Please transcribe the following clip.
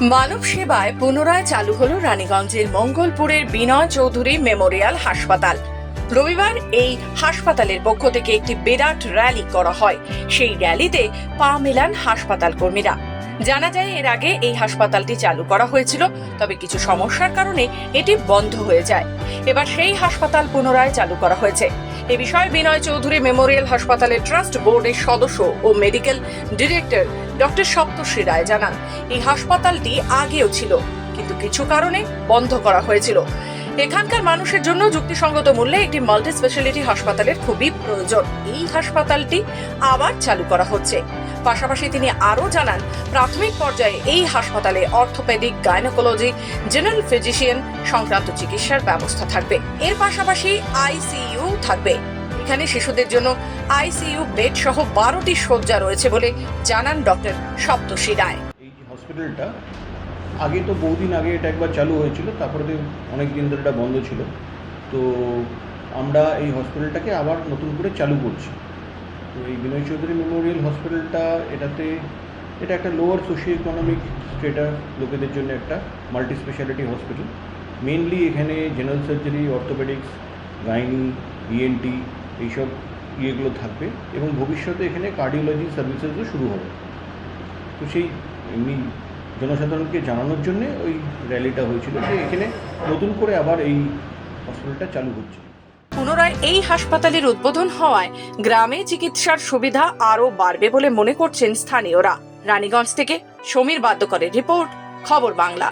মানব সেবায় পুনরায় চালু হল রানীগঞ্জের মঙ্গলপুরের বিনয় চৌধুরী মেমোরিয়াল হাসপাতাল। রবিবার এই হাসপাতালের পক্ষ থেকে একটি বিরাট র্যালি করা হয়। সেই র্যালিতে পা মেলান হাসপাতাল কর্মীরা। জানা যায় এর আগে এই হাসপাতালটি চালু করা হয়েছিল, তবে কিছু সমস্যার কারণে এটি বন্ধ হয়ে যায়। এবার সেই হাসপাতাল পুনরায় চালু করা হয়েছে। এ বিষয়ে বিনয় চৌধুরী মেমোরিয়াল হাসপাতালের ট্রাস্ট বোর্ডের সদস্য ও medical director doctor Saptashree Roy জানান, এই হাসপাতালটি আগেও ছিল, কিন্তু কিছু কারণে বন্ধ করা হয়েছিল। এখানকার মানুষের জন্য যুক্তিসঙ্গত মূল্যে একটি মাল্টি স্পেশালিটি হাসপাতালের খুবই প্রয়োজন। এই হাসপাতালটি আবার চালু করা হচ্ছে। পাশাপাশি তিনি আরও জানান, প্রাথমিক পর্যায়ে এই হাসপাতালে অর্থোপেডিক গাইনোকোলজি, জেনারেল ফিজিশিয়ান, সংক্রান্ত চিকিৎসার ব্যবস্থা থাকবে। এর পাশাপাশি আইসিইউ থাকবে। এখানে শিশুদের জন্য আইসিইউ বেড সহ বারোটি শয্যা রয়েছে বলে জানান ডক্টর সপ্তর্ষি রায়। এই হসপিটালটা, আগে তো বহুদিন আগে এটা একবার চালু হয়েছিল, তারপরে তো অনেক দিন ধরে এটা বন্ধ ছিল। তো আমরা এই হসপিটালটাকে আবার নতুন করে চালু করছি। তো এই বিনয় চৌধুরী মেমোরিয়াল হসপিটালটা এটাতে, এটা একটা লোয়ার সোশিও ইকোনমিক স্টেটার লোকেদের জন্য একটা মাল্টি স্পেশালিটি হসপিটাল মেনলি এখানে general surgery orthopaedics gynae ENT এইসব ইয়েগুলো থাকবে এবং ভবিষ্যতে এখানে কার্ডিওলজি সার্ভিসেসও শুরু হবে। তো সেই এমনি জনসাধারণকে জানানোর জন্যে ওই র্যালিটা হয়েছিল যে এখানে নতুন করে আবার এই হসপিটালটা চালু হচ্ছে। পুনরায় এই হাসপাতালের উদ্বোধন হওয়ায় গ্রামে চিকিৎসার সুবিধা আরও বাড়বে বলে মনে করছেন স্থানীয়রা। রানীগঞ্জ থেকে সমীর বাদ্যকরের রিপোর্ট, খবর বাংলা।